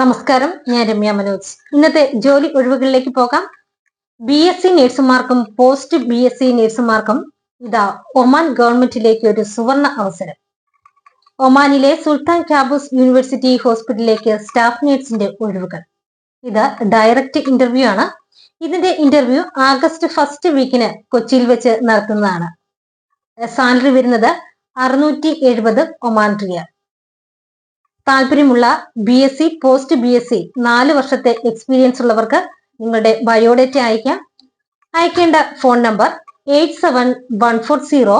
നമസ്കാരം ഞാൻ രമ്യ മനോജ്. ഇന്നത്തെ ജോലി ഒഴിവുകളിലേക്ക് പോകാം. ബി എസ് സി നഴ്സുമാർക്കും പോസ്റ്റ് ബി എസ് സി നഴ്സുമാർക്കും ഇതാ ഒമാൻ ഗവൺമെന്റിലേക്ക് ഒരു സുവർണ അവസരം. ഒമാനിലെ സുൽത്താൻ കാബൂസ് യൂണിവേഴ്സിറ്റി ഹോസ്പിറ്റലിലേക്ക് സ്റ്റാഫ് നഴ്സിന്റെ ഒഴിവുകൾ. ഇത് ഡയറക്റ്റ് ഇന്റർവ്യൂ ആണ്. ഇതിന്റെ ഇന്റർവ്യൂ ആഗസ്റ്റ് ഫസ്റ്റ് വീക്കിന് കൊച്ചിയിൽ വെച്ച് നടത്തുന്നതാണ്. സാലറി വരുന്നത് അറുന്നൂറ്റി എഴുപത് ഒമാൻ റിയാൽ. താല്പര്യമുള്ള B S C post B S C നാല് വർഷത്തെ എക്സ്പീരിയൻസ് ഉള്ളവർക്ക് നിങ്ങളുടെ ബയോഡേറ്റ അയക്കാം. അയക്കേണ്ട phone number eight seven one four zero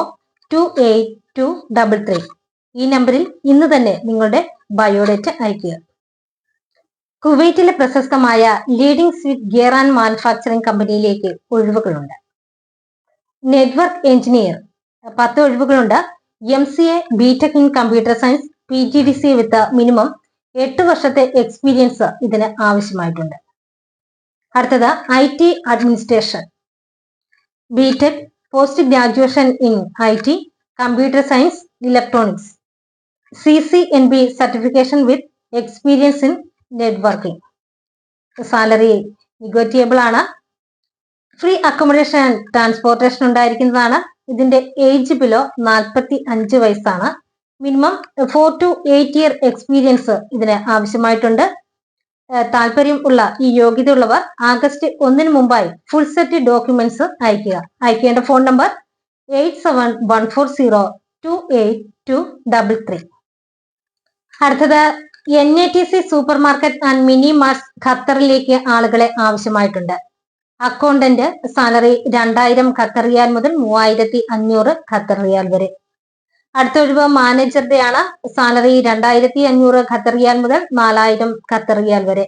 two eight two double three ഈ നമ്പറിൽ ഇന്ന് തന്നെ നിങ്ങളുടെ ബയോഡേറ്റ അയക്കുക. കുവൈറ്റിലെ പ്രശസ്തമായ leading switch gear and manufacturing കമ്പനിയിലേക്ക് ഒഴിവുകളുണ്ട്. നെറ്റ്വർക്ക് എഞ്ചിനീയർ പത്ത് ഒഴിവുകളുണ്ട്. M C A B Tech in computer science P G D C with minimum എട്ട് വർഷത്തെ എക്സ്പീരിയൻസ് ഇതിന് ആവശ്യമായിട്ടുണ്ട്. അടുത്തത് I T administration B tech post graduation in I T computer science electronics C C N B certification with experience in networking salary negotiable ആണ്. Free accommodation and transportation ഉണ്ടായിരിക്കുന്നതാണ്. ഇതിന്റെ age below നാൽപ്പത്തി അഞ്ച് വയസ്സാണ്. Minimum four two eight year experience ഇതിന് ആവശ്യമായിട്ടുണ്ട്. താല്പര്യം ഉള്ള ഈ യോഗ്യതയുള്ളവർ ആഗസ്റ്റ് ഒന്നിന് മുമ്പായി ഫുൾ സെറ്റ് ഡോക്യുമെന്റ്സ് അയക്കുക അയക്കേണ്ട phone number eight seven one four zero two eight two double three അടുത്തത് N A T C super market and mini marts ഖത്തറിലേക്ക് ആളുകളെ ആവശ്യമായിട്ടുണ്ട്. അക്കൗണ്ടന്റ് സാലറി രണ്ടായിരം ഖത്തർ റിയാൽ മുതൽ മൂവായിരത്തി അഞ്ഞൂറ് ഖത്തർ റിയാൽ വരെ. അടുത്ത ഒഴിവ് മാനേജറുടെയാണ് സാലറി രണ്ടായിരത്തി അഞ്ഞൂറ് ഖത്തറിയാൽ മുതൽ നാലായിരം ഖത്തറിയാൽ വരെ.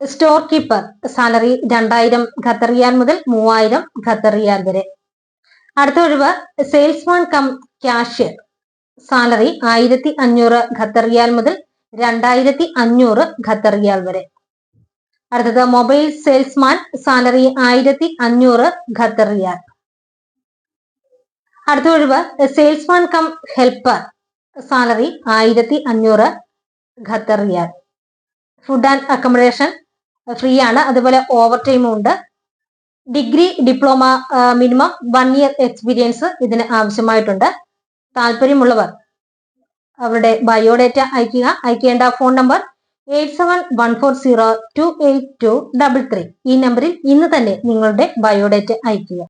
സ്റ്റോർ കീപ്പർ സാലറി രണ്ടായിരം ഖത്തറിയാൽ മുതൽ മൂവായിരം ഖത്തറിയാൽ വരെ. അടുത്ത ഒഴിവ് സെയിൽസ്മാൻ കം ക്യാഷ്യർ സാലറി ആയിരത്തി അഞ്ഞൂറ് ഖത്തറിയാൽ മുതൽ രണ്ടായിരത്തി അഞ്ഞൂറ് ഖത്തറിയാൽ വരെ. അടുത്തത് മൊബൈൽ സെയിൽസ്മാൻ സാലറി ആയിരത്തി അഞ്ഞൂറ് ഖത്തറിയാൽ. അടുത്ത ഒഴിവ് സെയിൽസ്മാൻ കം ഹെൽപ്പർ സാലറി ആയിരത്തി അഞ്ഞൂറ് Qatar riyal. Food and accommodation free ആണ്. അതുപോലെ ഓവർ ടൈമും ഉണ്ട് degree diploma minimum one year experience ഇതിന് ആവശ്യമായിട്ടുണ്ട്. താല്പര്യമുള്ളവർ അവരുടെ ബയോഡേറ്റ അയക്കുക. അയക്കേണ്ട phone number eight seven one four zero two eight two double three ഈ നമ്പറിൽ ഇന്ന് തന്നെ നിങ്ങളുടെ ബയോഡേറ്റ അയക്കുക.